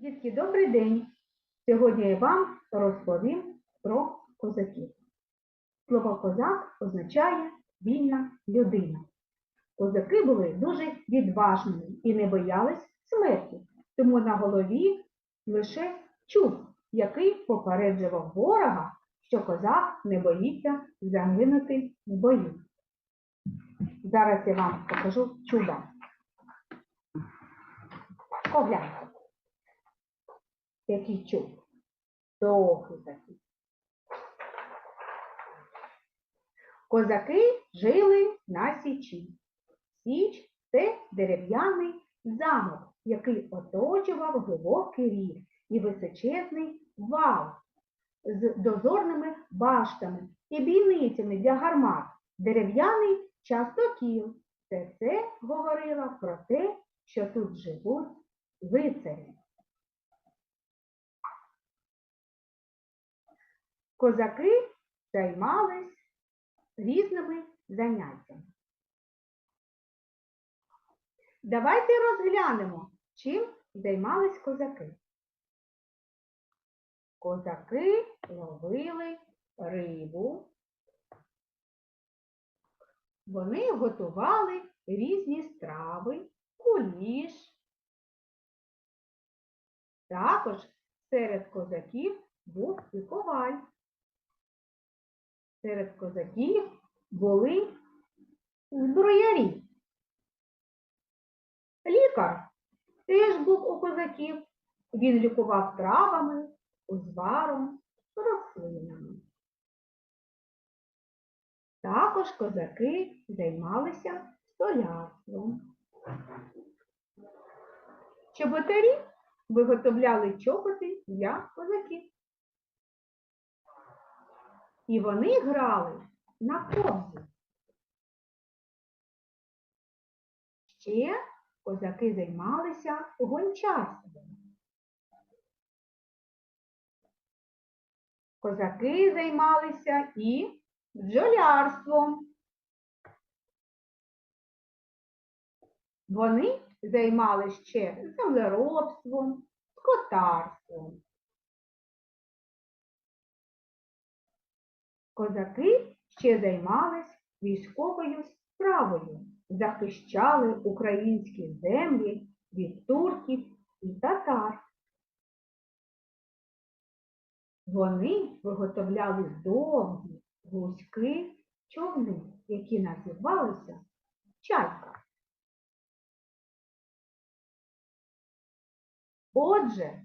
Дітки, добрий день! Сьогодні я вам розповім про козаків. Слово козак означає вільна людина. Козаки були дуже відважними і не боялись смерті, тому на голові лише чуб, який попереджував ворога, що козак не боїться загинути в бою. Зараз я вам покажу чуба. Погляньте який чуб. Довгий такий. Козаки жили на Січі. Січ це дерев'яний замок, який оточував глибокий рів і височезний вал з дозорними баштами і бійницями для гармат, дерев'яний частокіл. Це це говорило про те, що тут живуть лицарі. Козаки займались різними заняттями. Давайте розглянемо, чим займались козаки. Козаки ловили рибу. Вони готували різні страви, куліш. Також серед козаків був і коваль. Серед козаків були зброярі. Лікар теж був у козаків. Він лікував травами, узваром, рослинами. Також козаки займалися столярством. Чоботарі виготовляли чоботи для козаків. І вони грали на кобзі. Ще козаки займалися гончарством. Козаки займалися і бджолярством. Вони займалися ще землеробством, скотарством. Козаки ще займались військовою справою, захищали українські землі від турків і татар. Вони виготовляли довгі вузькі човни, які називалися чайка. Отже,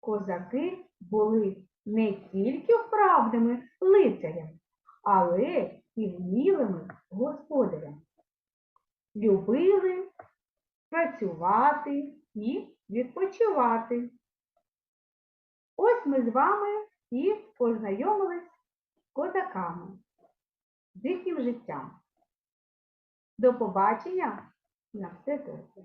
козаки були не тільки вправними лицарями, але і вмілими господарями. Любили працювати і відпочивати. Ось ми з вами і познайомились з козаками, з їхнім життям. До побачення на все добре.